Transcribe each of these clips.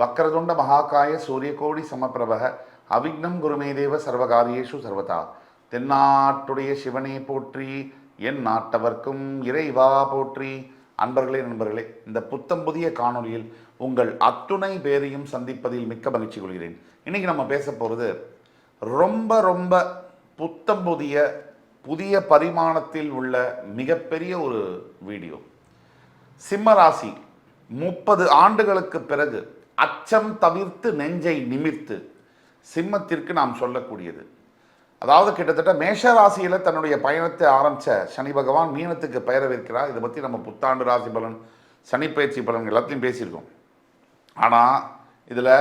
வக்கரதுண்ட மகாகாய சூரியகோடி சமப்பிரபக அவிக்னம் குருமேதேவ சர்வகாரியேஷு சர்வதா. தென்னாட்டுடைய சிவனே போற்றி என் நாட்டவர்க்கும் இறைவா போற்றி. அன்பர்களே நண்பர்களே இந்த புத்தம் புதிய காணொளியில் உங்கள் அத்துணை பேரையும் சந்திப்பதில் மிக்க மகிழ்ச்சி கொள்கிறேன். இன்னைக்கு நம்ம பேச போகிறது ரொம்ப ரொம்ப புத்தம் புதிய புதிய பரிமாணத்தில் உள்ள மிகப்பெரிய ஒரு வீடியோ. சிம்மராசி முப்பது ஆண்டுகளுக்கு பிறகு அச்சம் தவிர்த்து நெஞ்சை நிமிர்த்து சிம்மத்திற்கு நாம் சொல்லக்கூடியது. அதாவது கிட்டத்தட்ட மேஷராசியில் தன்னுடைய பயணத்தை ஆரம்பிச்ச சனி பகவான் மீனத்துக்கு பெயரவிருக்கிறார். இதை பற்றி நம்ம புத்தாண்டு ராசி பலன் சனி பயிற்சி பலன் எல்லாத்தையும் பேசியிருக்கோம். ஆனால் இதில்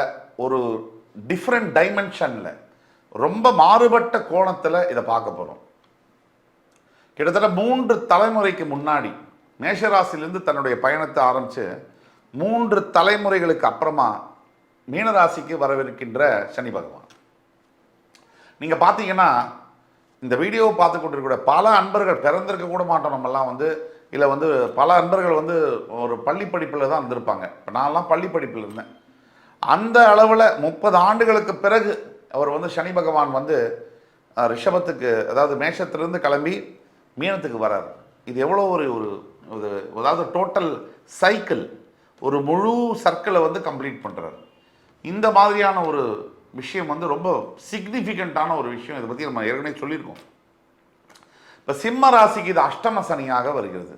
ஒரு டிஃப்ரெண்ட் டைமென்ஷனில் ரொம்ப மாறுபட்ட கோணத்தில் இதை பார்க்க போகிறோம் கிட்டத்தட்ட மூன்று தலைமுறைக்கு முன்னாடி மேஷராசிலேருந்து தன்னுடைய பயணத்தை ஆரம்பித்து மூன்று தலைமுறைகளுக்கு அப்புறமா மீனராசிக்கு வரவிருக்கின்ற சனி பகவான். நீங்கள் பார்த்தீங்கன்னா இந்த வீடியோவை பார்த்து கொண்டிருக்கிற பல அன்பர்கள் பிறந்திருக்க கூட மாட்டோம் நம்மெல்லாம் வந்து இல்லை வந்து பல அன்பர்கள் வந்து ஒரு பள்ளி படிப்பில் தான் இருந்திருப்பாங்க. இப்போ நான்லாம் பள்ளி படிப்பில் இருந்தேன். அந்த அளவில் முப்பது ஆண்டுகளுக்கு பிறகு அவர் வந்து சனி பகவான் வந்து ரிஷபத்துக்கு அதாவது மேஷத்திலேருந்து கிளம்பி மீனத்துக்கு வரார். இது எவ்வளோ ஒரு ஒரு ஒரு அதாவது டோட்டல் சைக்கிள் ஒரு முழு சர்க்கிளை வந்து கம்ப்ளீட் பண்ணுறாரு இந்த மாதிரியான ஒரு விஷயம் வந்து ரொம்ப சிக்னிஃபிகண்ட்டான ஒரு விஷயம். இதை பற்றி நம்ம ஏற்கனவே சொல்லியிருக்கோம். இப்போ சிம்ம ராசிக்கு இது அஷ்டம சனியாக வருகிறது.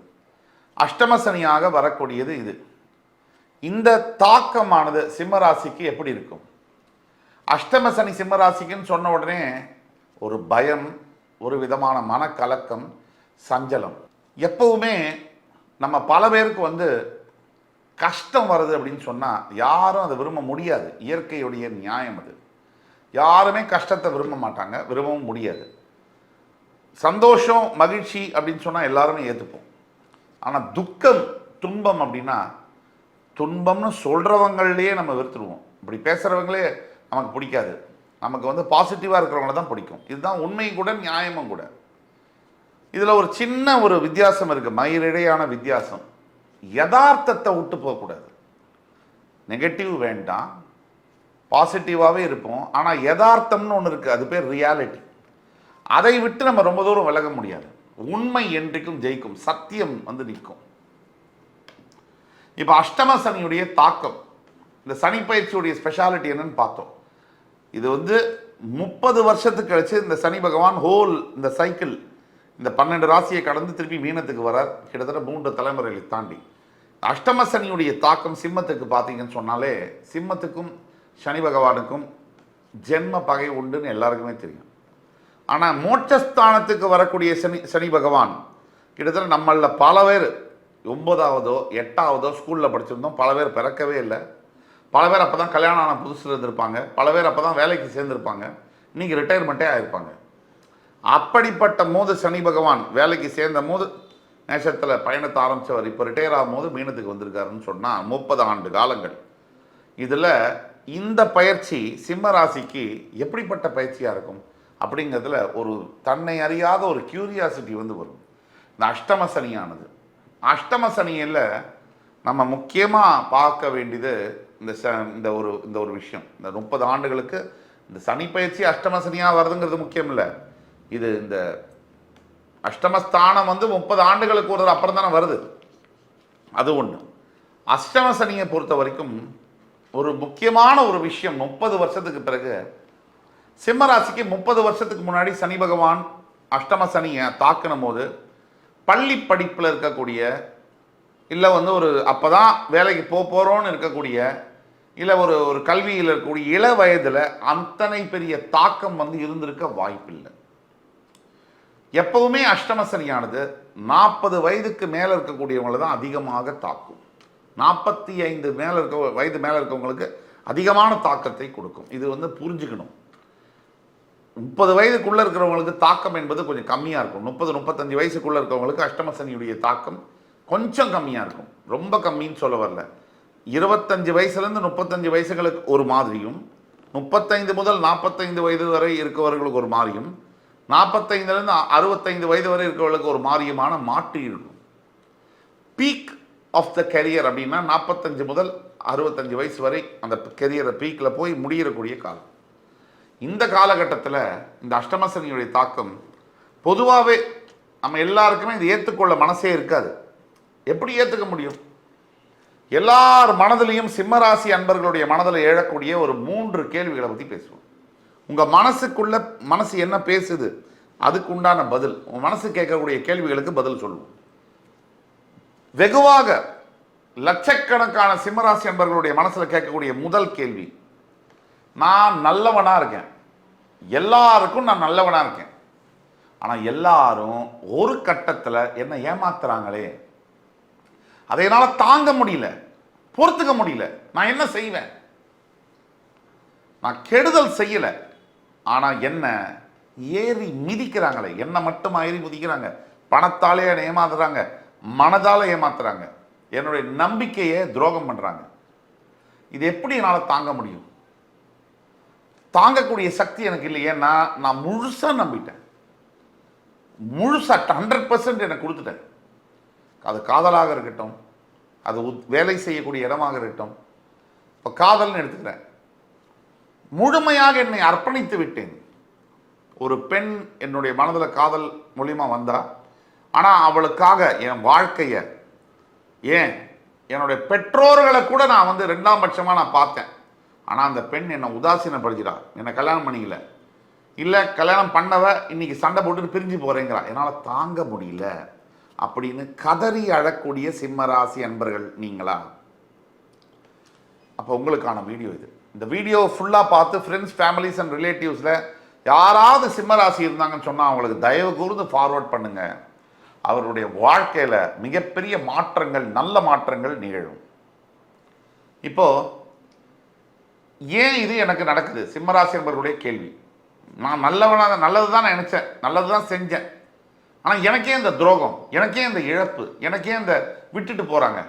அஷ்டம சனியாக வரக்கூடியது இது. இந்த தாக்கமானது சிம்ம ராசிக்கு எப்படி இருக்கும்? அஷ்டம சனி சிம்ம ராசிக்குன்னு சொன்ன உடனே ஒரு பயம் ஒரு விதமான மனக்கலக்கம் சஞ்சலம். எப்பவுமே நம்ம பல பேருக்கு வந்து கஷ்டம் வருது அப்படின்னு சொன்னால் யாரும் அதை விரும்ப முடியாது. இயற்கையுடைய நியாயம் அது. யாருமே கஷ்டத்தை விரும்ப மாட்டாங்க. விரும்பவும் முடியாது. சந்தோஷம் மகிழ்ச்சி அப்படின்னு சொன்னால் எல்லாருமே ஏற்றுப்போம் ஆனால் துக்கம் துன்பம் அப்படின்னா துன்பம்னு சொல்கிறவங்களையே நம்ம வெறுத்துருவோம். இப்படி பேசுகிறவங்களே நமக்கு பிடிக்காது. நமக்கு வந்து பாசிட்டிவாக இருக்கிறவங்கள தான் பிடிக்கும். இதுதான் உண்மை கூட நியாயமும் கூட. இதில் ஒரு சின்ன ஒரு வித்தியாசம் இருக்குது மயிரிடையான வித்தியாசம். யதார்த்தத்தை விட்டு போகக்கூடாது. நெகட்டிவ் வேண்டாம். பாசிட்டிவாகவே இருப்போம். ஆனால் யதார்த்தம்னு ஒன்று இருக்குது அது பேர் ரியாலிட்டி. அதை விட்டு நம்ம ரொம்ப தூரம் விலக முடியாது. உண்மை என்றைக்கும் ஜெயிக்கும். சத்தியம் வந்து நிற்கும். இப்போ அஷ்டம சனியுடைய தாக்கம். இந்த சனி பயிற்சியுடைய ஸ்பெஷாலிட்டி என்னன்னு பார்த்தோம். இது வந்து முப்பது வருஷத்துக்கு கழிச்சு இந்த சனி பகவான் ஹோல் இந்த சைக்கிள் இந்த பன்னெண்டு ராசியை கடந்து திருப்பி மீனத்துக்கு வரார். கிட்டத்தட்ட மூன்று தலைமுறைகளை தாண்டி. அஷ்டம சனியுடைய தாக்கம் சிம்மத்துக்கு பார்த்தீங்கன்னு சொன்னாலே சிம்மத்துக்கும் சனி பகவானுக்கும் ஜென்ம பகை உண்டுன்னு எல்லாருக்குமே தெரியும். ஆனால் மோட்சஸ்தானத்துக்கு வரக்கூடிய சனி சனி பகவான் கிட்டத்தட்ட நம்மளில் பல பேர் ஒன்பதாவதோ எட்டாவதோ ஸ்கூலில் படிச்சிருந்தோம். பல பேர் பிறக்கவே இல்லை. பல பேர் அப்போ தான் கல்யாணம் ஆன புதுசில் இருந்திருப்பாங்க. பல பேர் அப்போ தான் வேலைக்கு சேர்ந்துருப்பாங்க. இன்றைக்கி ரிட்டையர்மெண்ட்டே ஆயிருப்பாங்க. அப்படிப்பட்ட மோது சனி பகவான் வேலைக்கு சேர்ந்த மோது நேசத்தில் பயணத்தை ஆரம்பித்தவர் இப்போ ரிட்டையர் ஆகும்போது மீனத்துக்கு வந்திருக்காருன்னு சொன்னால் முப்பது ஆண்டு காலங்கள். இதில் இந்த பயிற்சி சிம்ம ராசிக்கு எப்படிப்பட்ட பயிற்சியாக இருக்கும்? அப்படிங்கிறதுல ஒரு தன்னை அறியாத ஒரு கியூரியாசிட்டி வந்து வரும். இந்த அஷ்டம சனியானது. அஷ்டம சனியில் நம்ம முக்கியமாக பார்க்க வேண்டியது இந்த ச இந்த ஒரு இந்த ஒரு விஷயம். இந்த முப்பது ஆண்டுகளுக்கு இந்த சனி பயிற்சி அஷ்டம சனியாக வருதுங்கிறது முக்கியம் இல்லை இது இந்த அஷ்டமஸ்தானம் வந்து முப்பது ஆண்டுகளுக்கு ஒரு அப்புறம் தானே வருது. அது ஒன்று அஷ்டம சனியை பொறுத்த வரைக்கும் ஒரு முக்கியமான ஒரு விஷயம் முப்பது வருஷத்துக்கு பிறகு சிம்மராசிக்கு முப்பது வருஷத்துக்கு முன்னாடி சனி பகவான் அஷ்டம சனியை தாக்கின போது பள்ளி படிப்பில் இருக்கக்கூடிய இல்லை வந்து ஒரு அப்போ தான் வேலைக்கு போக போகிறோன்னு இருக்கக்கூடிய இல்லை ஒரு ஒரு கல்வியில் இருக்கக்கூடிய இள வயதில் அத்தனை பெரிய தாக்கம் வந்து இருந்திருக்க வாய்ப்பில்லை. எப்பவுமே அஷ்டம சனியானது நாற்பது வயதுக்கு மேலே இருக்கக்கூடியவங்களை தான் அதிகமாக தாக்கும். நாற்பத்தி ஐந்து மேலே இருக்க வயது மேலே இருக்கவங்களுக்கு அதிகமான தாக்கத்தை கொடுக்கும். இது வந்து புரிஞ்சுக்கணும். முப்பது வயதுக்குள்ளே இருக்கிறவங்களுக்கு தாக்கம் என்பது கொஞ்சம் கம்மியாக இருக்கும். முப்பது முப்பத்தஞ்சு வயசுக்குள்ளே இருக்கிறவங்களுக்கு அஷ்டம சனியுடைய தாக்கம் கொஞ்சம் கம்மியாக இருக்கும். ரொம்ப கம்மின்னு சொல்ல வரல. இருபத்தஞ்சு வயசுலேருந்து முப்பத்தஞ்சு வயசுகளுக்கு ஒரு மாதிரியும் முப்பத்தைந்து முதல் நாற்பத்தைந்து வயது வரை இருக்கவர்களுக்கு ஒரு மாதிரியும் நாற்பத்தைந்துலேருந்து அறுபத்தைந்து வயது வரை இருக்கிறவர்களுக்கு ஒரு மாரியமான மாட்டு இருக்கும். பீக் ஆஃப் த கெரியர் அப்படின்னா நாற்பத்தஞ்சு முதல் அறுபத்தஞ்சு வயசு வரை அந்த கெரியரை பீக்கில் போய் முடியக்கூடிய காலம். இந்த காலகட்டத்தில் இந்த அஷ்டமசனியுடைய தாக்கம் பொதுவாகவே நம்ம எல்லாருக்குமே இது ஏற்றுக்கொள்ள மனசே இருக்காது. எப்படி ஏற்றுக்க முடியும்? எல்லார் மனதிலையும் சிம்மராசி அன்பர்களுடைய மனதில் எழக்கூடிய ஒரு மூன்று கேள்விகளை பற்றி பேசுவோம். உங்கள் மனசுக்குள்ள மனசு என்ன பேசுது? அதுக்கு உண்டான பதில். உங்கள் மனசு கேட்கக்கூடிய கேள்விகளுக்கு பதில் சொல்லுவோம். வெகுவாக லட்சக்கணக்கான சிம்மராசி அன்பர்களுடைய மனசில் கேட்கக்கூடிய முதல் கேள்வி நான் நல்லவனாக இருக்கேன். எல்லாருக்கும் நான் நல்லவனாக இருக்கேன். ஆனால் எல்லாரும் ஒரு கட்டத்தில் என்ன ஏமாத்துறாங்களே. அதை என்னால் தாங்க முடியல பொறுத்துக்க முடியல. நான் என்ன செய்வேன்? நான் கெடுதல் செய்யல. ஆனால் என்ன ஏறி மிதிக்கிறாங்களே. என்ன மட்டும் ஏறி மிதிக்கிறாங்க. பணத்தாலே என்னை ஏமாத்துறாங்க. மனதால் ஏமாத்துறாங்க. என்னுடைய நம்பிக்கையை துரோகம் பண்ணுறாங்க இது எப்படி என்னால் தாங்க முடியும்? தாங்கக்கூடிய சக்தி எனக்கு இல்லை. ஏன்னா நான் முழுசாக நம்பிட்டேன். முழுசாக ஹண்ட்ரட் பர்சன்ட் எனக்கு கொடுத்துட்டேன். அது காதலாக இருக்கட்டும் அது உத்- வேலை செய்யக்கூடிய இடமாக இருக்கட்டும். இப்போ காதல்னு எடுத்துக்கிறேன். முழுமையாக என்னை அர்ப்பணித்து விட்டேன். ஒரு பெண் என்னுடைய மனதில் காதல் மூலிமா வந்தா ஆனால் அவளுக்காக என் வாழ்க்கையை ஏன் என்னுடைய பெற்றோர்களை கூட நான் வந்து ரெண்டாம் பட்சமாக நான் பார்த்தேன். ஆனால் அந்த பெண் என்னை உதாசீனப்படுத்திடா என்னை கல்யாணம் பண்ணிக்கல. இல்லை கல்யாணம் பண்ணவ இன்னைக்கு சண்டை போட்டுட்டு பிரிஞ்சு போகிறேங்கிறா என்னால் தாங்க முடியல. அப்படின்னு கதறி அழக்கூடிய சிம்மராசி அன்பர்கள் நீங்களா? அப்போ உங்களுக்கான வீடியோ இது. இந்த வீடியோ ஃபுல்லாக பார்த்து ஃப்ரெண்ட்ஸ் ஃபேமிலிஸ் அண்ட் ரிலேட்டிவ்ஸில் யாராவது சிம்மராசி இருந்தாங்கன்னு சொன்னால் அவங்களுக்கு தயவு கூர்ந்து ஃபார்வர்ட் பண்ணுங்கள் அவருடைய வாழ்க்கையில் மிகப்பெரிய மாற்றங்கள் நல்ல மாற்றங்கள் நிகழும். இப்போது ஏன் இது எனக்கு நடக்குது? சிம்மராசி என்பவர்களுடைய கேள்வி. நான் நல்லவனாக நல்லது தான் நினச்சேன். நல்லது தான் செஞ்சேன். ஆனால் எனக்கே இந்த துரோகம் எனக்கே இந்த இழப்பு எனக்கே இந்த விட்டுட்டு போகிறாங்க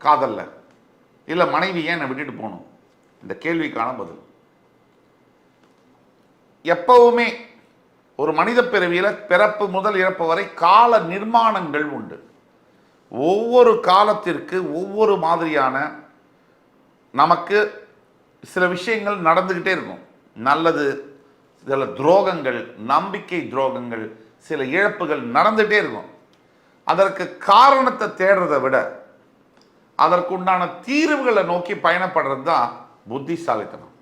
காதலில். இல்லை மனைவி ஏன் என்னை விட்டுட்டு போகணும்? இந்த கேள்விக்கான பதில். எப்பவுமே ஒரு மனித பிறவியில் பிறப்பு முதல் இறப்பு வரை கால நிர்மாணங்கள் உண்டு. ஒவ்வொரு காலத்திற்கு ஒவ்வொரு மாதிரியான நமக்கு சில விஷயங்கள் நடந்துக்கிட்டே இருக்கும். நல்லது சில துரோகங்கள் நம்பிக்கை துரோகங்கள் சில இழப்புகள் நடந்துகிட்டே இருக்கும். அதற்கு காரணத்தை தேடுறதை விட அதற்குண்டான தீர்வுகளை நோக்கி பயணப்படுறது தான் புத்திசாலித்தனம்.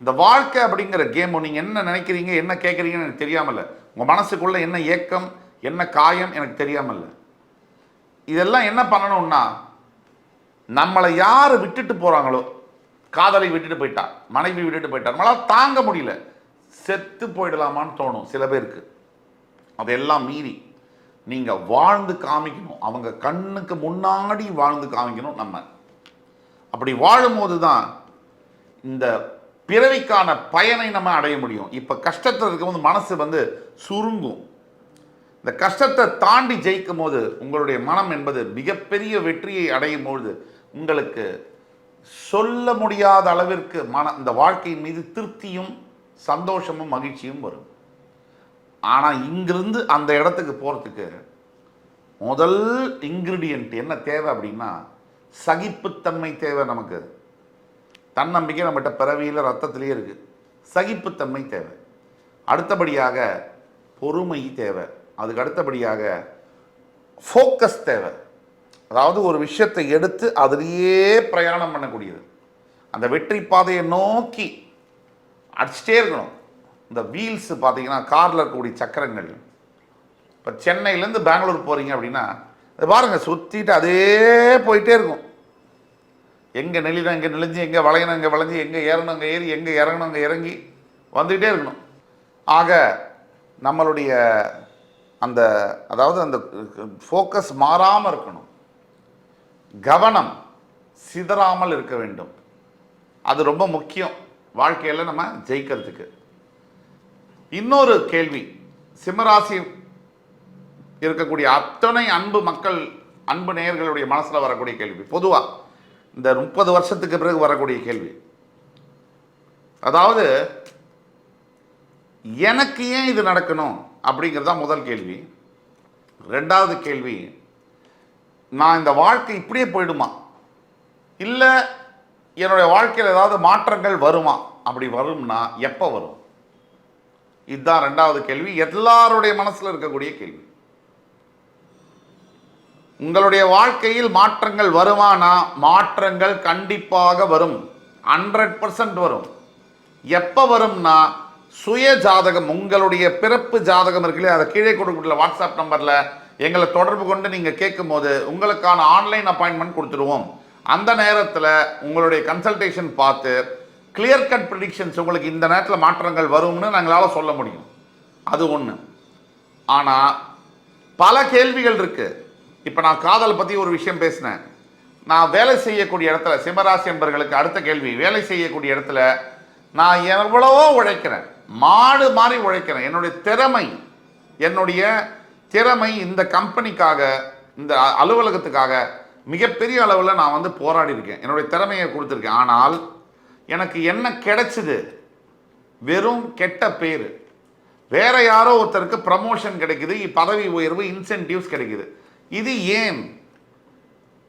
இந்த வாழ்க்கை அப்படிங்கிற கேம் நீங்கள் என்ன நினைக்கிறீங்க என்ன கேட்குறீங்கன்னு எனக்கு தெரியாமல் உங்கள் மனசுக்குள்ள என்ன ஏக்கம் என்ன காயம் எனக்கு தெரியாமல்ல. இதெல்லாம் என்ன பண்ணணும்னா நம்மளை யார் விட்டுட்டு போகிறாங்களோ காதலை விட்டுட்டு போயிட்டா மனைவி விட்டுட்டு போயிட்டா நம்மளால் தாங்க முடியல செத்து போயிடலாமான்னு தோணும் சில பேருக்கு. அதெல்லாம் மீறி நீங்கள் வாழ்ந்து காமிக்கணும். அவங்க கண்ணுக்கு முன்னாடி வாழ்ந்து காமிக்கணும் நம்ம. அப்படி வாழும்போது தான் இந்த பிறவிக்கான பயனை நம்ம அடைய முடியும். இப்போ கஷ்டத்தில் இருக்கும்போது மனசு வந்து சுருங்கும். இந்த கஷ்டத்தை தாண்டி ஜெயிக்கும் போது உங்களுடைய மனம் என்பது மிகப்பெரிய வெற்றியை அடையும் பொழுது உங்களுக்கு சொல்ல முடியாத அளவிற்கு மன இந்த வாழ்க்கையின் மீது திருப்தியும் சந்தோஷமும் மகிழ்ச்சியும் வரும். ஆனால் இங்கிருந்து அந்த இடத்துக்கு போகிறதுக்கு முதல் இன்கிரிடியன்ட் என்ன தேவை அப்படின்னா சகிப்புத்தன்மை தேவை நமக்கு. தன்னம்பிக்கை நம்மகிட்ட பிறவியில் ரத்தத்திலேயே இருக்குது சகிப்புத்தன்மை தேவை. அடுத்தபடியாக பொறுமை தேவை. அதுக்கு அடுத்தபடியாக ஃபோக்கஸ் தேவை. அதாவது ஒரு விஷயத்தை எடுத்து அதிலேயே பிரயாணம் பண்ணக்கூடியது. அந்த வெற்றி பாதையை நோக்கி அடிச்சிட்டே இருக்கணும். இந்த வீல்ஸ் பார்த்தீங்கன்னா காரில் இருக்கக்கூடிய சக்கரங்கள். இப்போ சென்னையிலேருந்து பெங்களூர் போகிறீங்க அப்படின்னா பாருங்கள் சுற்றிட்டு அதே போயிட்டே இருக்கும். எங்கே நெளிணும் இங்கே நெளிஞ்சு எங்கே வளையணும் இங்கே வளைஞ்சு எங்கே ஏறணும் அங்கே ஏறி எங்கே இறங்கணும் அங்கே இறங்கி வந்துக்கிட்டே இருக்கணும். ஆக நம்மளுடைய அந்த அதாவது அந்த ஃபோக்கஸ் மாறாமல் இருக்கணும். கவனம் சிதறாமல் இருக்க வேண்டும். அது ரொம்ப முக்கியம் வாழ்க்கையில் நம்ம ஜெயிக்கிறதுக்கு. இன்னொரு கேள்வி சிம்மராசி இருக்கக்கூடிய அத்தனை அன்பு மக்கள் அன்பு நேயர்களுடைய மனசில் வரக்கூடிய கேள்வி. பொதுவாக இந்த முப்பது வருஷத்துக்கு பிறகு வரக்கூடிய கேள்வி. அதாவது எனக்கு ஏன் இது நடக்கணும் அப்படிங்கிறது தான் முதல் கேள்வி. ரெண்டாவது கேள்வி நான் இந்த வாழ்க்கை இப்படியே போயிடுமா? இல்லை என்னுடைய வாழ்க்கையில் ஏதாவது மாற்றங்கள் வருமா? அப்படி வரும்னா எப்போ வரும்? இதுதான் ரெண்டாவது கேள்வி. எல்லாருடைய மனசில் இருக்கக்கூடிய கேள்வி. உங்களுடைய வாழ்க்கையில் மாற்றங்கள் வருமானா? மாற்றங்கள் கண்டிப்பாக வரும். ஹண்ட்ரட் பர்சன்ட் வரும். எப்போ வரும்னா சுய ஜாதகம் உங்களுடைய பிறப்பு ஜாதகம் இருக்குல்லையே அதை கீழே கொடுக்கக்கூடிய வாட்ஸ்அப் நம்பரில் எங்களை தொடர்பு கொண்டு நீங்கள் கேட்கும்போது உங்களுக்கான ஆன்லைன் அப்பாயின்மெண்ட் கொடுத்துருவோம் அந்த நேரத்தில் உங்களுடைய கன்சல்டேஷன் பார்த்து கிளியர் கட் ப்ரிடிக்ஷன்ஸ் உங்களுக்கு இந்த நேரத்தில் மாற்றங்கள் வரும்னு நாங்களால் சொல்ல முடியும். அது ஒன்று ஆனால் பல கேள்விகள் இருக்குது இப்போ நான் காதல் பற்றி ஒரு விஷயம் பேசினேன். நான் வேலை செய்யக்கூடிய இடத்துல சிம்மராசி என்பர்களுக்கு அடுத்த கேள்வி வேலை செய்யக்கூடிய இடத்துல நான் எவ்வளவோ உழைக்கிறேன். மாடு மாறி உழைக்கிறேன். என்னுடைய திறமை என்னுடைய திறமை இந்த கம்பெனிக்காக இந்த அலுவலகத்துக்காக மிகப்பெரிய அளவில் நான் வந்து போராடி இருக்கேன். என்னுடைய திறமையை கொடுத்துருக்கேன். ஆனால் எனக்கு என்ன கிடைச்சிது? வெறும் கெட்ட பேர். வேற யாரோ ஒருத்தருக்கு ப்ரமோஷன் கிடைக்குது பதவி உயர்வு இன்சென்டிவ்ஸ் கிடைக்குது. இது ஏன்?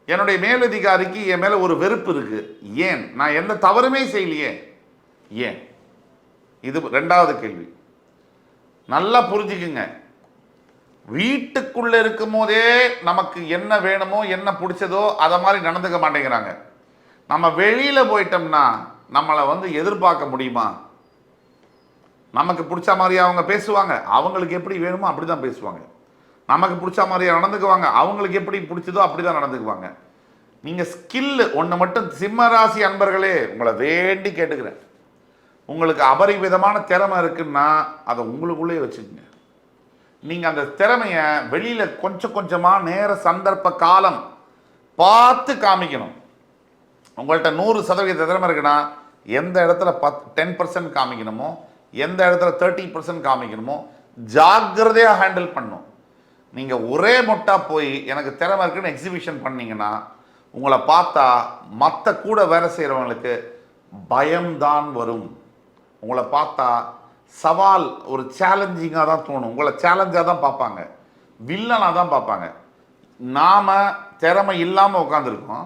என்னுடைய மேலதிகாரிக்கு என் மேலே ஒரு வெறுப்பு இருக்கு. ஏன்? நான் எந்த தவறுமே செய்யலையே. ஏன்? இது ரெண்டாவது கேள்வி. நல்லா புரிஞ்சுக்குங்க. வீட்டுக்குள்ளே இருக்கும் போதே நமக்கு என்ன வேணுமோ என்ன பிடிச்சதோ அதை மாதிரி நடந்துக்க மாட்டேங்கிறாங்க. நம்ம வெளியில் போயிட்டோம்னா நம்மளை வந்து எதிர்பார்க்க முடியுமா? நமக்கு பிடிச்ச மாதிரி அவங்க பேசுவாங்க. அவங்களுக்கு எப்படி வேணுமோ அப்படி தான் பேசுவாங்க. நமக்கு பிடிச்ச மாதிரி நடந்துக்குவாங்க. அவங்களுக்கு எப்படி பிடிச்சதோ அப்படி தான் நடந்துக்குவாங்க. நீங்கள் ஸ்கில்லு ஒன்று மட்டும் சிம்மராசி அன்பர்களே உங்களை வேண்டி கேட்டுக்கிறேன். உங்களுக்கு அபரிவிதமான திறமை இருக்குன்னா அதை உங்களுக்குள்ளே வச்சுக்கோங்க. நீங்கள் அந்த திறமையை வெளியில் கொஞ்சம் கொஞ்சமாக நேர சந்தர்ப்ப காலம் பார்த்து காமிக்கணும். உங்கள்கிட்ட நூறு சதவீத திறமை இருக்குன்னா எந்த இடத்துல பத் டென் பர்சன்ட் காமிக்கணுமோ எந்த இடத்துல தேர்ட்டி பர்சன்ட் காமிக்கணுமோ ஜாக்கிரதையாக ஹேண்டில் பண்ணும் நீங்கள் ஒரே மொட்டா போய் எனக்கு திறமை இருக்குன்னு எக்ஸிபிஷன் பண்ணிங்கன்னா உங்களை பார்த்தா மற்ற கூட வேலை செய்கிறவங்களுக்கு பயம்தான் வரும். உங்களை பார்த்தா சவால் ஒரு சேலஞ்சிங்காக தான் தோணும். உங்களை சேலஞ்சாக தான் பார்ப்பாங்க. வில்லனாக தான் பார்ப்பாங்க. நாம் திறமை இல்லாமல் உட்காந்துருக்கோம்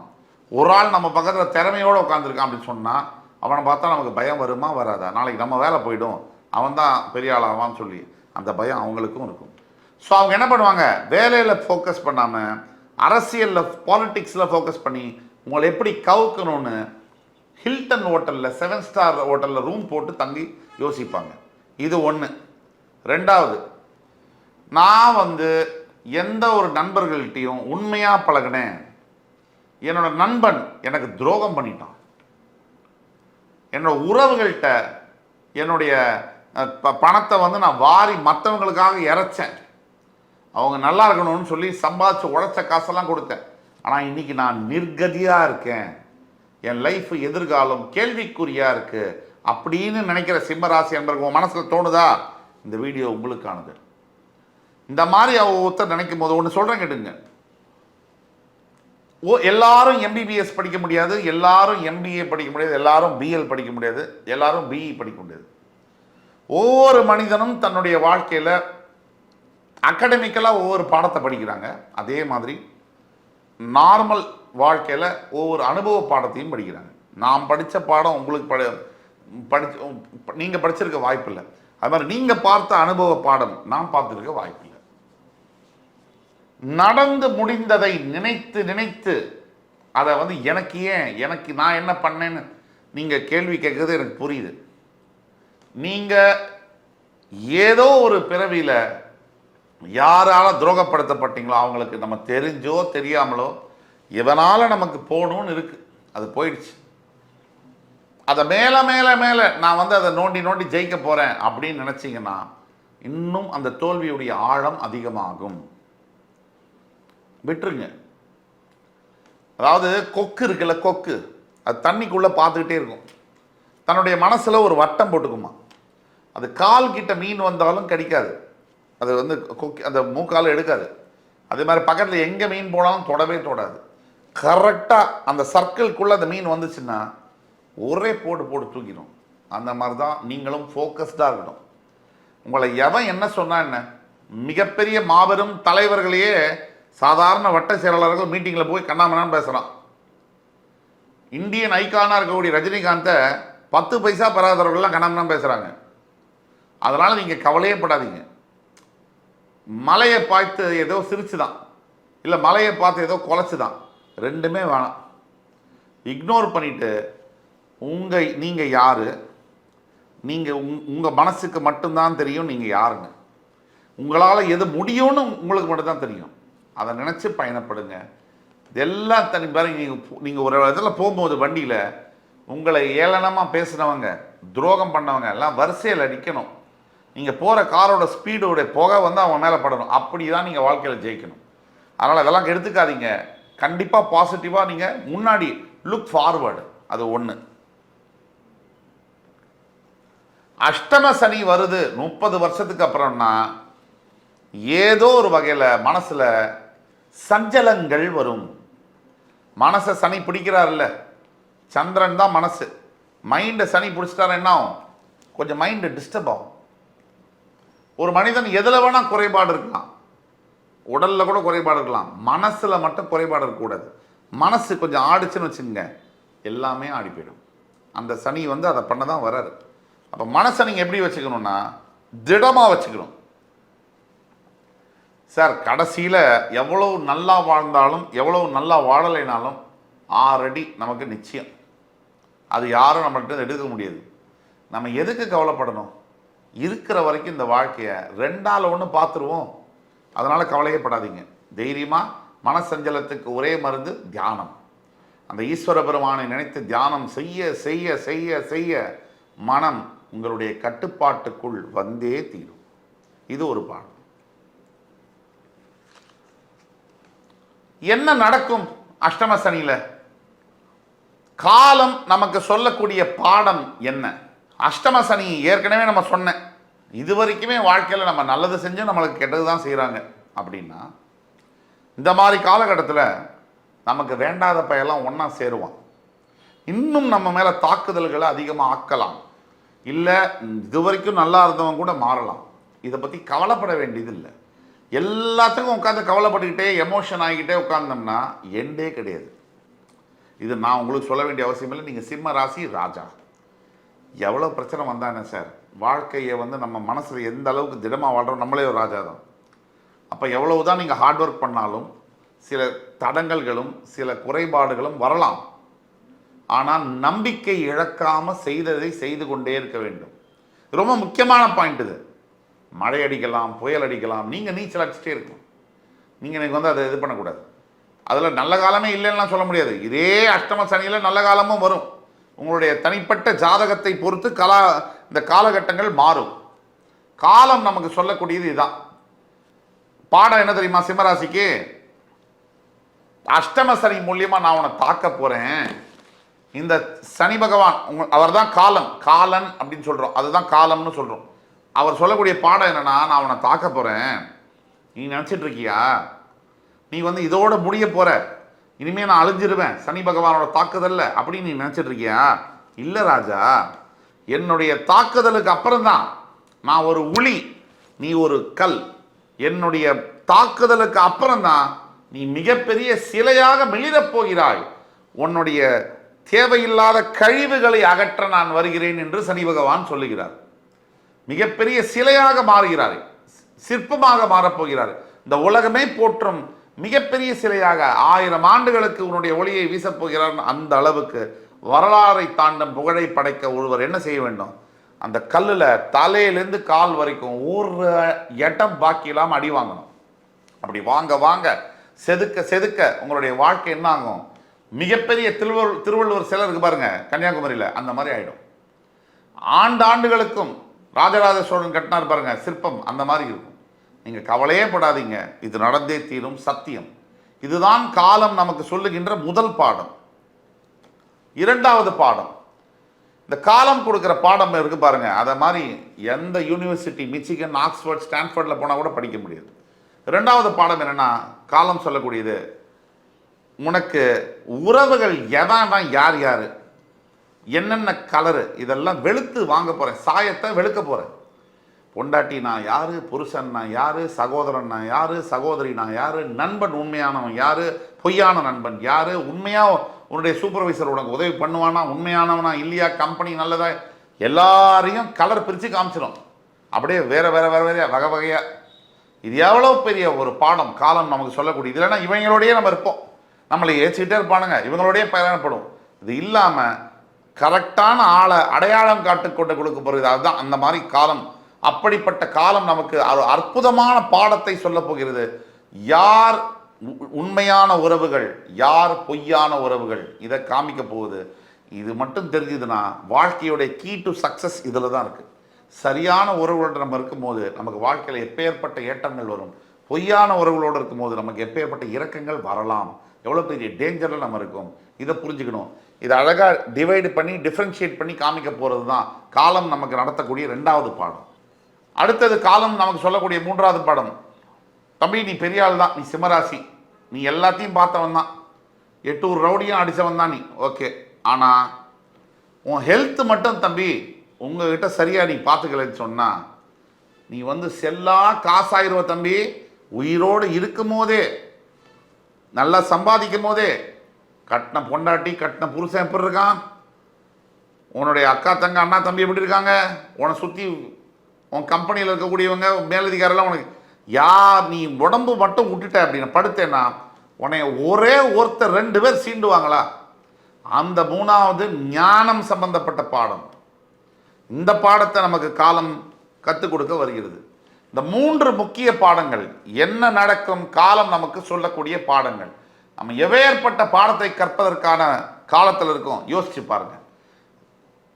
ஒரு ஆள் நம்ம பக்கத்தில் திறமையோடு உட்காந்துருக்கான் அப்படின்னு சொன்னால் அவனை பார்த்தா நமக்கு பயம் வருமா வராதா? நாளைக்கு நம்ம வேலை போயிடும். அவன் தான் பெரிய ஆள் ஆவான்னு சொல்லி அந்த பயம் அவங்களுக்கும் இருக்கும். ஸோ அவங்க என்ன பண்ணுவாங்க? வேலையில் ஃபோக்கஸ் பண்ணாமல் அரசியலில் பாலிட்டிக்ஸில் ஃபோக்கஸ் பண்ணி உங்களை எப்படி கவுக்கணும்னு ஹில்டன் ஹோட்டலில் செவன் ஸ்டார் ஹோட்டலில் ரூம் போட்டு தங்கி யோசிப்பாங்க. இது ஒன்று ரெண்டாவது நான் வந்து எந்த ஒரு நண்பர்கள்ட்டையும் உண்மையாக பழகினேன். என்னோட நண்பன் எனக்கு துரோகம் பண்ணிட்டான். என்னோட உறவுகள்கிட்ட என்னுடைய ப- பணத்தை வந்து நான் வாரி மற்றவங்களுக்காக இறைச்சேன். அவங்க நல்லா இருக்கணும்னு சொல்லி சம்பாதிச்சு உழைச்ச காசெல்லாம் கொடுத்தேன். ஆனால் இன்னைக்கு நான் நிர்கதியாக இருக்கேன். என் லைஃப் எதிர்காலம் கேள்விக்குறியாக இருக்குது அப்படின்னு நினைக்கிற சிம்மராசி என்பது உன் மனசில் தோணுதா? இந்த வீடியோ உங்களுக்கானது. இந்த மாதிரி அவ ஒருத்தர் நினைக்கும் போது ஒன்று சொல்கிறேன் கேட்டுங்க. ஓ எல்லாரும் எம்பிபிஎஸ் படிக்க முடியாது எல்லாரும் எம்பிஏ படிக்க முடியாது எல்லாரும் பிஎல் படிக்க முடியாது எல்லாரும் பிஇ படிக்க முடியாது. ஒவ்வொரு மனிதனும் தன்னுடைய வாழ்க்கையில் அகடமிக்கலாக ஒவ்வொரு பாடத்தை படிக்கிறாங்க. அதே மாதிரி நார்மல் வாழ்க்கையில் ஒவ்வொரு அனுபவ பாடத்தையும் படிக்கிறாங்க. நாம் படித்த பாடம் உங்களுக்கு படி படிச்சு நீங்கள் படிச்சிருக்க வாய்ப்பில்லை. அது மாதிரி நீங்கள் பார்த்த அனுபவ பாடம் நான் பார்த்துருக்க வாய்ப்பில்லை. நடந்து முடிந்ததை நினைத்து நினைத்து அதை வந்து எனக்கு ஏன் எனக்கு நான் என்ன பண்ணேன்னு நீங்கள் கேள்வி கேட்குறது எனக்கு புரியுது. நீங்கள் ஏதோ ஒரு பிறவியில் யாரால துரோகப்படுத்தப்பட்டீங்களோ அவங்களுக்கு நம்ம தெரிஞ்சோ தெரியாமலோ இவனால் நமக்கு போகணும்னு இருக்குது அது போயிடுச்சு. அதை மேலே மேலே மேலே நான் வந்து அதை நோண்டி நோண்டி ஜெயிக்க போகிறேன் அப்படின்னு நினச்சிங்கன்னா இன்னும் அந்த தோல்வியுடைய ஆழம் அதிகமாகும். விட்டுருங்க. அதாவது கொக்கு இருக்குல்ல கொக்கு. அது தண்ணிக்குள்ளே பார்த்துக்கிட்டே இருக்கும். தன்னுடைய மனசில் ஒரு வட்டம் போட்டுக்குமா. அது கால் கிட்ட மீன் வந்தாலும் கிடைக்காது. அது வந்து கொக்கி அந்த மூக்கால் எடுக்காது. அதே மாதிரி பக்கத்தில் எங்கே மீன் போனாலும் தொடவே தொடாது. கரெக்டாக அந்த சர்க்கிள்குள்ளே அந்த மீன் வந்துச்சுன்னா ஒரே போட்டு போட்டு தூக்கிடும். அந்த மாதிரி தான் நீங்களும் ஃபோக்கஸ்டாக இருக்கணும். உங்களை எவன் என்ன சொன்னா என்ன? மிகப்பெரிய மாபெரும் தலைவர்களையே சாதாரண வட்ட செயலாளர்கள் மீட்டிங்கில் போய் கண்ணாமண்ணான்னு பேசுகிறான் இந்தியன் ஐக்கானாக இருக்கக்கூடிய ரஜினிகாந்தை பத்து பைசா பெறாதவர்கள்லாம் கண்ணாமண்ணான்னு பேசுகிறாங்க அதனால் நீங்கள் கவலையே படாதீங்க. மலையை பார்த்து ஏதோ சிரிச்சுதான். இல்லை மலையை பார்த்து ஏதோ குலைச்சுதான். ரெண்டுமே வேணாம். இக்னோர் பண்ணிட்டு உங்கள் நீங்கள் யார்? நீங்கள் உங் உங்கள் மனசுக்கு மட்டும்தான் தெரியும் நீங்கள் யாருங்க உங்களால் எது முடியும்னு உங்களுக்கு மட்டும்தான் தெரியும். அதை நினச்சி பயணப்படுங்க. இதெல்லாம் தனி பாருங்க நீங்கள் நீங்கள் ஒரு இடத்துல போகும்போது வண்டியில் உங்களை ஏளனமாக பேசுனவங்க துரோகம் பண்ணவங்க எல்லாம் வரிசையில் நிற்கணும் நீங்கள் போகிற காரோட ஸ்பீடோட புகை வந்து அவங்க மேலே படணும். அப்படி தான் நீங்கள் வாழ்க்கையில் ஜெயிக்கணும். அதனால் இதெல்லாம் எடுத்துக்காதீங்க. கண்டிப்பாக பாசிட்டிவாக நீங்கள் முன்னாடி லுக் ஃபார்வர்டு அது ஒன்று அஷ்டம சனி வருது முப்பது வருஷத்துக்கு அப்புறம்னா ஏதோ ஒரு வகையில் மனசில் சஞ்சலங்கள் வரும். மனசை சனி பிடிக்கிறாருல்ல. சந்திரன் தான் மனசு. மைண்டை சனி பிடிச்சிட்டாரு என்ன ஆகும்? கொஞ்சம் மைண்டு டிஸ்டர்ப் ஆகும். ஒரு மனிதன் எதில் வேணால் குறைபாடு இருக்கலாம். உடலில் கூட குறைபாடு இருக்கலாம். மனசில் மட்டும் குறைபாடு இருக்கக்கூடாது. மனசு கொஞ்சம் ஆடிச்சுன்னு வச்சுங்க எல்லாமே ஆடி போயிடும். அந்த சனி வந்து அதை பண்ண தான் வராரு அப்போ மனசை நீங்கள் எப்படி வச்சுக்கணும்னா திடமாக வச்சுக்கணும். சார் கடைசியில் எவ்வளவு நல்லா வாழ்ந்தாலும் எவ்வளவு நல்லா வாழலைனாலும் ஆறடி நமக்கு நிச்சயம். அது யாரும் நம்மள்கிட்ட எடுக்க முடியாது. நம்ம எதுக்கு கவலைப்படணும்? இருக்கிற வரைக்கும் இந்த வாழ்க்கையை ரெண்டால் ஒன்று பார்த்துருவோம். அதனால் கவலையப்படாதீங்க. தைரியமாக மனசஞ்சலத்துக்கு ஒரே மருந்து தியானம். அந்த ஈஸ்வர பெருமானை நினைத்து தியானம் செய்ய செய்ய செய்ய செய்ய மனம் உங்களுடைய கட்டுப்பாட்டுக்குள் வந்தே தீரும். இது ஒரு பாடம். என்ன நடக்கும் அஷ்டம சனியில்? காலம் நமக்கு சொல்லக்கூடிய பாடம் என்ன? அஷ்டம சனி ஏற்கனவே நம்ம சொன்னேன். இது வரைக்குமே வாழ்க்கையில் நம்ம நல்லது செஞ்சு நம்மளுக்கு கெட்டது தான் செய்கிறாங்க அப்படின்னா இந்த மாதிரி காலகட்டத்தில் நமக்கு வேண்டாத பையெல்லாம் ஒன்றா சேருவான். இன்னும் நம்ம மேலே தாக்குதல்களை அதிகமாக ஆக்கலாம். இல்லை இது வரைக்கும் நல்லா இருந்தவங்க கூட மாறலாம். இதை பற்றி கவலைப்பட வேண்டியதில்லை. எல்லாத்துக்கும் உட்காந்து கவலைப்பட்டுக்கிட்டே எமோஷன் ஆகிக்கிட்டே உட்காந்தோம்னா எண்டே கிடையாது. இது நான் உங்களுக்கு சொல்ல வேண்டிய அவசியம் இல்லை. நீங்கள் சிம்ம ராசி ராஜா. எவ்வளோ பிரச்சனை வந்தானே சார்? வாழ்க்கையை வந்து நம்ம மனசில் எந்த அளவுக்கு திடமாக வாழ்கிறோம் நம்மளே ஒரு ராஜா தான். அப்போ எவ்வளவு தான் நீங்கள் ஹார்ட் ஒர்க் பண்ணாலும் சில தடங்கல்களும் சில குறைபாடுகளும் வரலாம். ஆனால் நம்பிக்கை இழக்காமல் செய்ததை செய்து கொண்டே இருக்க வேண்டும். ரொம்ப முக்கியமான பாயிண்ட் இது. மழை அடிக்கலாம் புயல் அடிக்கலாம் நீங்கள் நீச்சல் அடிச்சுட்டே இருக்கும் நீங்கள் எனக்கு வந்து அதை இது பண்ணக்கூடாது. அதில் நல்ல காலமே இல்லைன்னுலாம் சொல்ல முடியாது. இதே அஷ்டம சனியில் நல்ல காலமும் வரும். உங்களுடைய தனிப்பட்ட ஜாதகத்தை பொறுத்து கலா இந்த காலகட்டங்கள் மாறும். காலம் நமக்கு சொல்லக்கூடியது இதுதான் பாடம் என்ன தெரியுமா சிம்மராசிக்கு? அஷ்டம சனி மூலியமா நான் உன்னை தாக்க போறேன். இந்த சனி பகவான் உங்க அவர் தான் காலம். காலன் அப்படின்னு சொல்றோம். அதுதான் காலம்னு சொல்றோம். அவர் சொல்லக்கூடிய பாடம் என்னன்னா நான் அவனை தாக்க போறேன். நீ நினைச்சிட்டு இருக்கியா? நீ வந்து இதோட முடிய போற. இனிமே நான் அழிஞ்சிருவேன். சனி பகவானோட தாக்குதல்ல அப்படின்னு நீ நினைச்சிட்டு இருக்கியா? இல்லை ராஜா என்னுடைய தாக்குதலுக்கு அப்புறம்தான் நான் ஒரு உளி நீ ஒரு கல். என்னுடைய தாக்குதலுக்கு அப்புறம்தான் நீ மிகப்பெரிய சிலையாக மெளிரப் போகிறாய். உன்னுடைய தேவையில்லாத கழிவுகளை அகற்ற நான் வருகிறேன் என்று சனி பகவான் சொல்லுகிறார். மிகப்பெரிய சிலையாக மாறுகிறார் சிற்பமாக மாறப்போகிறார் இந்த உலகமே போற்றும் மிகப்பெரிய சிலையாக ஆயிரம் ஆண்டுகளுக்கு உன்னுடைய ஒளியை வீசப் போகிறார் அந்த அளவுக்கு வரலாறை தாண்டும் புகழை படைக்க ஒருவர் என்ன செய்ய வேண்டும்? அந்த கல்லில் தலையிலேருந்து கால் வரைக்கும் ஒரு இடம் பாக்கி இல்லாமல் அடி வாங்கணும். அப்படி வாங்க வாங்க செதுக்க செதுக்க உங்களுடைய வாழ்க்கை என்ன ஆகும்? மிகப்பெரிய திருவள்ளுவர் திருவள்ளுவர் சிலை இருக்கு பாருங்க கன்னியாகுமரியில். அந்த மாதிரி ஆயிடும். ஆண்டாண்டுகளுக்கும் ராஜராஜ சோழன் கட்டினார் பாருங்க சிற்பம் அந்த மாதிரி இருக்கும். நீங்கள் கவலையே படாதீங்க. இது நடந்தே தீரும் சத்தியம். இதுதான் காலம் நமக்கு சொல்லுகின்ற முதல் பாடம். இரண்டாவது பாடம். இந்த காலம் கொடுக்குற பாடம் இருக்கு பாருங்க. அதை மாதிரி எந்த யூனிவர்சிட்டி மிச்சிகன் ஆக்ஸ்ஃபோர்ட் ஸ்டான்ஃபோர்டில் போனால் கூட படிக்க முடியாது. ரெண்டாவது பாடம் என்னென்னா காலம் சொல்லக்கூடியது உனக்கு உறவுகள் எதான் யார் யார்? என்னென்ன கலரு இதெல்லாம் வெளுத்து வாங்க போகிறேன் சாயத்தை வெளுக்க போகிறேன் பொண்டாட்டி நான் யார்? புருஷன் நான் யார்? சகோதரன் நான் யார்? சகோதரி நான் யார்? நண்பன் உண்மையானவன் யாரு? பொய்யான நண்பன் யாரு? உண்மையாக உன்னுடைய சூப்பர்வைசர் உனக்கு உதவி பண்ணுவானா? உண்மையானவனா? இல்லையா? கம்பெனி நல்லதா? எல்லாரையும் கலர் பிரித்து காமிச்சிடும் அப்படியே வேறு வேறு வேறு வேறையாக வகை வகையாக இது எவ்வளோ பெரிய ஒரு பாடம் காலம் நமக்கு சொல்லக்கூடிய. இது இல்லைன்னா இவங்களோடயே நம்ம இருப்போம். நம்மளை ஏச்சிக்கிட்டே இருப்பானுங்க. இவங்களோடய பயணப்படும். இது இல்லாமல் கரெக்டான ஆளை அடையாளம் காட்டுக்கொண்டு கொடுக்க போகிறது அதுதான். அந்த மாதிரி காலம் அப்படிப்பட்ட காலம் நமக்கு அற்புதமான பாடத்தை சொல்ல போகிறது. யார் உ- உண்மையான உறவுகள் யார் பொய்யான உறவுகள் இதை காமிக்க போகுது. இது மட்டும் தெரிஞ்சுதுன்னா வாழ்க்கையுடைய கீ டு சக்சஸ் இதில் தான் இருக்குது சரியான உறவுகளோடு நம்ம இருக்கும்போது நமக்கு வாழ்க்கையில் எப்பேற்பட்ட ஏற்றங்கள் வரும்? பொய்யான உறவுகளோடு இருக்கும்போது நமக்கு எப்பேற்பட்ட இறக்கங்கள் வரலாம்? எவ்வளோ பெரிய டேஞ்சரில் நம்ம இருக்கோம்? இதை புரிஞ்சுக்கணும். இதை அழகாக டிவைடு பண்ணி டிஃப்ரென்ஷியேட் பண்ணி காமிக்க போகிறது தான் காலம் நமக்கு நடத்தக்கூடிய ரெண்டாவது பாடம். அடுத்தது காலம் நமக்கு சொல்லக்கூடிய மூன்றாவது படம். தம்பி நீ பெரிய ஆள் தான் நீ சிம்மராசி. நீ எல்லாத்தையும் பார்த்தவன் தான். எட்டூர் ரவுடியும் அடித்தவன் தான் நீ. ஓகே. ஆனால் உன் ஹெல்த் மட்டும் தம்பி உங்ககிட்ட சரியாக நீ பார்த்துக்கலன்னு சொன்னால் நீ வந்து செல்லா காசாயிருவ தம்பி. உயிரோடு இருக்கும் போதே நல்லா சம்பாதிக்கும் போதே கட்டின பொண்டாட்டி கட்டின புருஷன் எப்படி இருக்கான்? உன்னுடைய அக்கா தங்க அண்ணா தம்பி எப்படி இருக்காங்க? உன்னை சுற்றி உன் கம்பெனியில் இருக்கக்கூடியவங்க மேலதிகாரெல்லாம் உனக்கு யார் நீ உடம்பு மட்டும் விட்டுட்ட அப்படின்னு படுத்தேன்னா உன்னை ஒரே ஒருத்தர் ரெண்டு பேர் சீண்டுவாங்களா? அந்த மூணாவது ஞானம் சம்பந்தப்பட்ட பாடம். இந்த பாடத்தை நமக்கு காலம் கற்றுக் கொடுக்க வருகிறது. இந்த மூன்று முக்கிய பாடங்கள் என்ன நடக்கும் காலம் நமக்கு சொல்லக்கூடிய பாடங்கள். நம்ம எவ்வேற்பட்ட பாடத்தை கற்பதற்கான காலத்தில் இருக்கோம்? யோசிச்சு பாருங்க.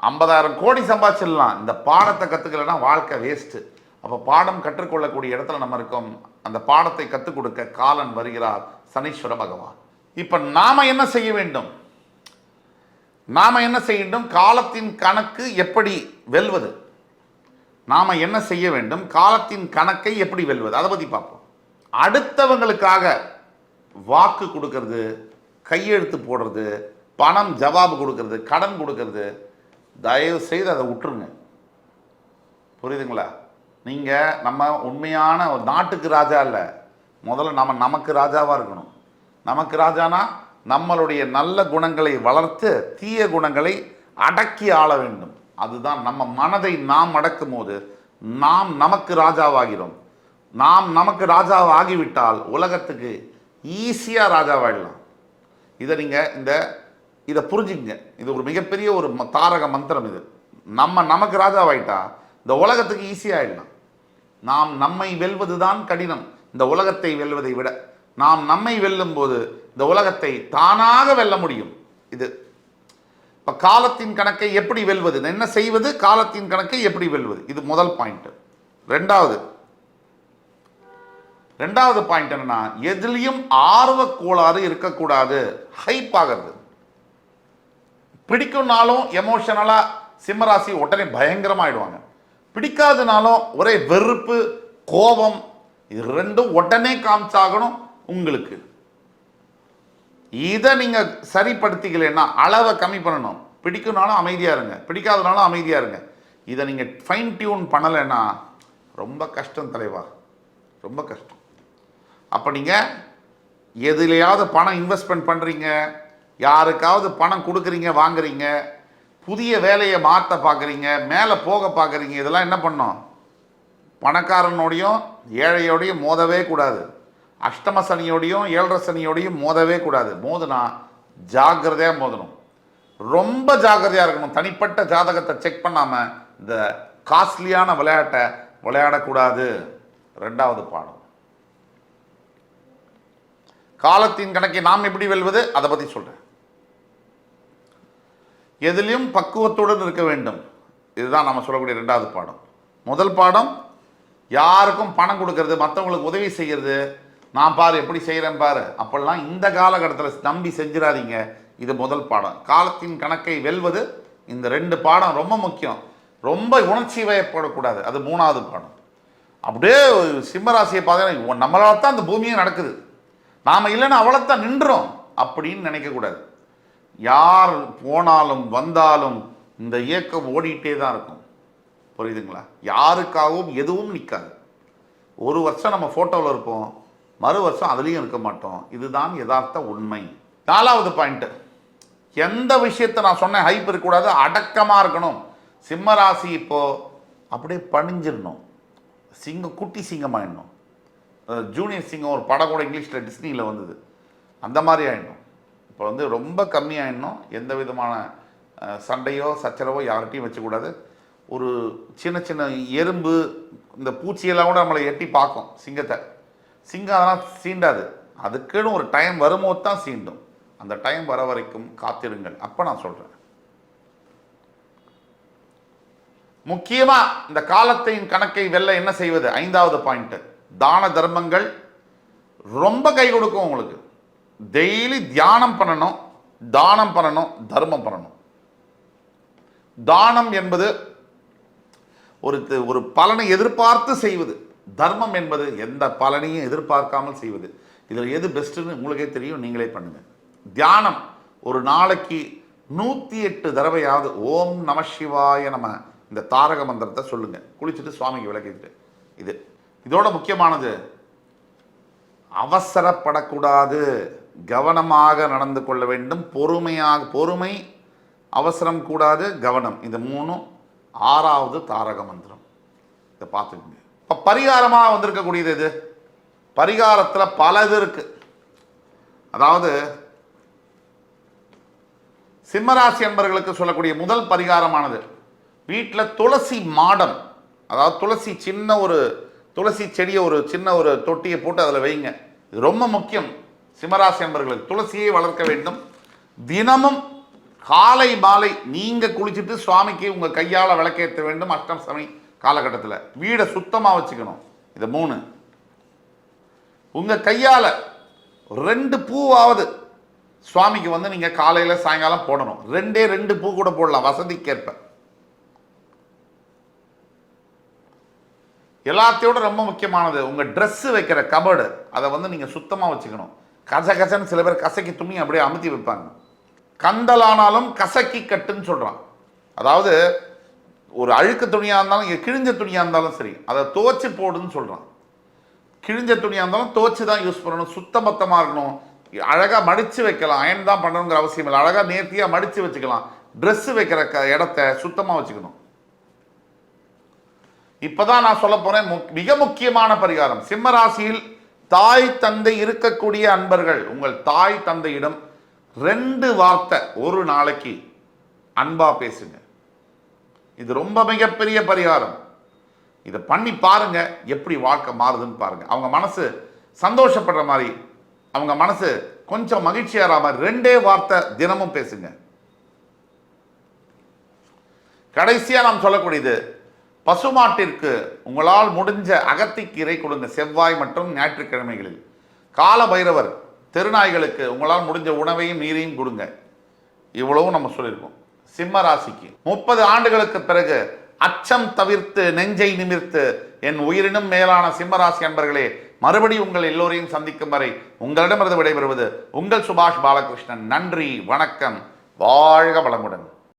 ஐம்பதாயிரம் கோடி சம்பாதிச்சிடலாம். இந்த பாடத்தை கற்றுக்கலைன்னா வாழ்க்கை வேஸ்ட்டு அப்போ பாடம் கற்றுக்கொள்ளக்கூடிய இடத்துல நம்ம இருக்கோம். அந்த பாடத்தை கற்றுக் கொடுக்க காலன் வருகிறார் சனீஸ்வர பகவான். இப்போ நாம் என்ன செய்ய வேண்டும்? நாம் என்ன செய்ய வேண்டும்? காலத்தின் கணக்கு எப்படி வெல்வது? நாம என்ன செய்ய வேண்டும்? காலத்தின் கணக்கை எப்படி வெல்வது? அதை பற்றி பார்ப்போம். அடுத்தவங்களுக்காக வாக்கு கொடுக்கறது கையெழுத்து போடுறது பணம் ஜவாபு கொடுக்கறது கடன் கொடுக்கறது தயவு செய்து அதை விட்டுருங்க. புரியுதுங்களா? நீங்கள் நம்ம உண்மையான ஒரு நாட்டுக்கு ராஜா இல்லை முதல்ல நம்ம நமக்கு ராஜாவாக இருக்கணும். நமக்கு ராஜானா நம்மளுடைய நல்ல குணங்களை வளர்த்து தீய குணங்களை அடக்கி ஆள வேண்டும். அதுதான் நம்ம மனதை நாம் அடக்கும் போது நாம் நமக்கு ராஜாவாகிறோம். நாம் நமக்கு ராஜாவாகிவிட்டால் உலகத்துக்கு ஈஸியாக ராஜாவாகிடலாம் இதை நீங்கள் இந்த இதை புரிஞ்சுக்கங்க. இது ஒரு மிகப்பெரிய ஒரு ம- தாரக மந்திரம் இது. நம்ம நமக்கு ராஜாவாயிட்டா இந்த உலகத்துக்கு ஈஸியாகிடலாம் நாம் நம்மை வெல்வது தான் கடினம். இந்த உலகத்தை வெல்வதை விட நாம் நம்மை வெல்லும் போது இந்த உலகத்தை தானாக வெல்ல முடியும். இது. இப்போ காலத்தின் கணக்கை எப்படி வெல்வது? என்ன செய்வது? காலத்தின் கணக்கை எப்படி வெல்வது? இது முதல் பாயிண்ட் ரெண்டாவது. ரெண்டாவது பாயிண்ட் என்னன்னா எதுலேயும் ஆர்வ கோளாறு இருக்கக்கூடாது. ஹைப் ஆகிறது. பிடிக்கும்னாலும் எமோஷனலாக சிம்மராசி உடனே பயங்கரமாகிடுவாங்க பிடிக்காதனாலும் ஒரே வெறுப்பு கோபம் இது ரெண்டும் உடனே காமிச்சாகணும் உங்களுக்கு. இதை நீங்கள் சரிப்படுத்திக்கலைன்னா அளவை கம்மி பண்ணணும். பிடிக்கும்னாலும் அமைதியாக இருங்க. பிடிக்காதனாலும் அமைதியாக இருங்க. இதை நீங்கள் ஃபைன் டியூன் பண்ணலைன்னா ரொம்ப கஷ்டம் தலைவா. ரொம்ப கஷ்டம். அப்போ நீங்கள் எதுலையாவது பணம் இன்வெஸ்ட்மெண்ட் பண்ணுறீங்க யாருக்காவது பணம் கொடுக்குறீங்க வாங்குறீங்க புதிய வேலையை மாற்ற பார்க்குறீங்க மேலே போக பார்க்குறீங்க இதெல்லாம் என்ன பண்ணோம் பணக்காரனோடையும் ஏழையோடையும் மோதவே கூடாது. அஷ்டம சனியோடையும் ஏழரை சனியோடையும் மோதவே கூடாது. மோதுனா ஜாக்கிரதையாக மோதணும். ரொம்ப ஜாக்கிரதையாக இருக்கணும். தனிப்பட்ட ஜாதகத்தை செக் பண்ணாமல் இந்த காஸ்ட்லியான விளையாட்டை விளையாடக்கூடாது. ரெண்டாவது பாடம். காலத்தின் கணக்கை நாம் எப்படி வெல்வது? அதை பற்றி சொல்கிறேன் எதிலையும் பக்குவத்துடன் இருக்க வேண்டும். இதுதான் நம்ம சொல்லக்கூடிய ரெண்டாவது பாடம். முதல் பாடம் யாருக்கும் பணம் கொடுக்கறது மற்றவங்களுக்கு உதவி செய்கிறது நான் பாரு எப்படி செய்கிறேன் பாரு அப்பெல்லாம் இந்த காலகட்டத்தில் நம்பி செஞ்சிடாதீங்க. இது முதல் பாடம். காலத்தின் கணக்கை வெல்வது இந்த ரெண்டு பாடம் ரொம்ப முக்கியம். ரொம்ப உணர்ச்சி வயப்படக்கூடாது. அது மூணாவது பாடம். அப்படியே சிம்மராசியை பார்த்தீங்கன்னா நம்மளால தான் அந்த பூமியே நடக்குது. நாம் இல்லைன்னா அவ்வளோத்தான் நின்றோம் அப்படின்னு நினைக்கக்கூடாது. யார் போனாலும் வந்தாலும் இந்த இயக்கம் ஓடிட்டே தான் இருக்கும். புரியுதுங்களா? யாருக்காகவும் எதுவும் நிற்காது ஒரு வருஷம் நம்ம ஃபோட்டோவில் இருப்போம். மறு வருஷம் அதுலேயும் இருக்க மாட்டோம். இதுதான் யதார்த்த உண்மை. நாலாவது பாயிண்ட்டு எந்த விஷயத்தை நான் சொன்னேன் ஹைப் இருக்கக்கூடாது அடக்கமாக இருக்கணும். சிம்ம ராசி இப்போது அப்படியே பணிஞ்சிடணும். சிங்கம் குட்டி சிங்கமாயிடணும். ஜூனியர் சிங்கம் ஒரு படம் கூட இங்கிலீஷில் டிஸ்னியில் வந்தது. அந்த மாதிரி ஆகிடணும் இப்போ வந்து ரொம்ப கம்மியாயிடணும். எந்த விதமான சண்டையோ சச்சரவோ யார்கிட்டையும் வச்சக்கூடாது. ஒரு சின்ன சின்ன எறும்பு இந்த பூச்சியெல்லாம் கூட நம்மளை எட்டி பார்க்கும் சிங்கத்தை. சிங்கம் அதெல்லாம் சீண்டாது. அதுக்குன்னு ஒரு டைம் வரும்போது தான் சீண்டும். அந்த டைம் வர வரைக்கும் காத்திருங்கள். அப்போ நான் சொல்கிறேன் முக்கியமாக இந்த காலத்தின் கணக்கை வெல்ல என்ன செய்வது? ஐந்தாவது பாயிண்ட்டு தான தர்மங்கள் ரொம்ப கை கொடுக்கும் உங்களுக்கு. டெய்லி தியானம் பண்ணணும் தானம் பண்ணணும் தர்மம் பண்ணணும். தானம் என்பது ஒரு ஒரு பலனை எதிர்பார்த்து செய்வது. தர்மம் என்பது எந்த பலனையும் எதிர்பார்க்காமல் செய்வது. இதில் எது பெஸ்ட்டுன்னு உங்களுக்கே தெரியும் நீங்களே பண்ணுங்கள் தியானம் ஒரு நாளைக்கு நூற்றி எட்டு தடவையாவது ஓம் நம சிவாய நம இந்த தாரக மந்திரத்தை சொல்லுங்கள் குளிச்சுட்டு சுவாமிக்கு விளக்கிட்டு. இது இதோட முக்கியமானது அவசரப்படக்கூடாது. கவனமாக நடந்து கொள்ள வேண்டும். பொறுமையாக பொறுமை அவசரம் கூடாது கவனம். இந்த மூணும் ஆறாவது தாரக மந்திரம். இதை பார்த்துக்கோங்க. இப்போ பரிகாரமாக வந்திருக்கக்கூடியது இது பரிகாரத்தில் பல இது இருக்குது அதாவது சிம்மராசி என்பர்களுக்கு சொல்லக்கூடிய முதல் பரிகாரமானது வீட்டில் துளசி மாடம். அதாவது துளசி சின்ன ஒரு துளசி செடியை ஒரு சின்ன ஒரு தொட்டியை போட்டு அதில் வைங்க. இது ரொம்ப முக்கியம். சிம்மராசி என்பவர்களுக்கு துளசியை வளர்க்க வேண்டும். தினமும் காலை மாலை நீங்க குளிச்சுட்டு சுவாமிக்கு உங்க கையால விளக்கேற்ற வேண்டும். அஷ்டம் சமி காலகட்டத்தில். வீடை சுத்தமா வச்சுக்கணும். இது மூணு. உங்க கையால ரெண்டு பூவாவது சுவாமிக்கு வந்து நீங்க காலையில சாயங்காலம் போடணும். ரெண்டே ரெண்டு பூ கூட போடலாம். வசதிக்கேற்ப. எல்லாத்தையோட ரொம்ப முக்கியமானது உங்க ட்ரெஸ்ஸு வைக்கிற கபடு அதை வந்து நீங்க சுத்தமா வச்சுக்கணும். கச கசன்னு சில பேர் கசக்கி துணி அப்படியே அமுத்தி வைப்பாங்க. கந்தலானாலும் கசக்கி கட்டுன்னு சொல்கிறான் அதாவது ஒரு அழுக்கு துணியாக இருந்தாலும் கிழிஞ்ச துணியாக இருந்தாலும் சரி அதை துவச்சி போடுன்னு சொல்கிறான் கிழிஞ்ச துணியாக இருந்தாலும் துவச்சி தான் யூஸ் பண்ணணும். சுத்தபத்தமாக இருக்கணும். அழகாக மடித்து வைக்கலாம். அயன் தான் பண்ணணுங்கிற அவசியம் இல்லை. அழகாக நேர்த்தியாக மடித்து வச்சுக்கலாம். ட்ரெஸ்ஸு வைக்கிற க இடத்த சுத்தமாக வச்சுக்கணும். இப்போ தான் நான் சொல்ல போகிறேன் மிக முக்கியமான பரிகாரம். சிம்ம ராசியில் தாய் தந்தை இருக்கக்கூடிய அன்பர்கள் உங்கள் தாய் தந்தையிடம் ரெண்டு வார்த்தை ஒரு நாளைக்கு அன்பா பேசுங்க. இது ரொம்ப மிகப்பெரிய பரிகாரம். இதை பண்ணி பாருங்க எப்படி வாழ்க்கை மாறுதுன்னு பாருங்க. அவங்க மனசு சந்தோஷப்படுற மாதிரி அவங்க மனசு கொஞ்சம் மகிழ்ச்சியாகிற மாதிரி ரெண்டே வார்த்தை தினமும் பேசுங்க. கடைசியா நாம் சொல்லக்கூடியது பசுமாட்டிற்கு உங்களால் முடிஞ்ச அகத்திக்கீரை கொடுங்க. செவ்வாய் மற்றும் ஞாயிற்றுக்கிழமைகளில். கால பைரவர் தெருநாய்களுக்கு உங்களால் முடிஞ்ச உணவையும் நீரையும் கொடுங்க. இவ்வளவும் நம்ம சொல்லியிருக்கோம். சிம்ம ராசிக்கு. முப்பது ஆண்டுகளுக்கு பிறகு அச்சம் தவிர்த்து நெஞ்சை நிமிர்த்து என் உயிரினும் மேலான சிம்மராசி அன்பர்களே மறுபடி உங்கள் எல்லோரையும் சந்திக்கும் வரை உங்களிடமிருந்து விடைபெறுவது உங்கள் சுபாஷ் பாலகிருஷ்ணன். நன்றி வணக்கம். வாழ்க வளமுடன்.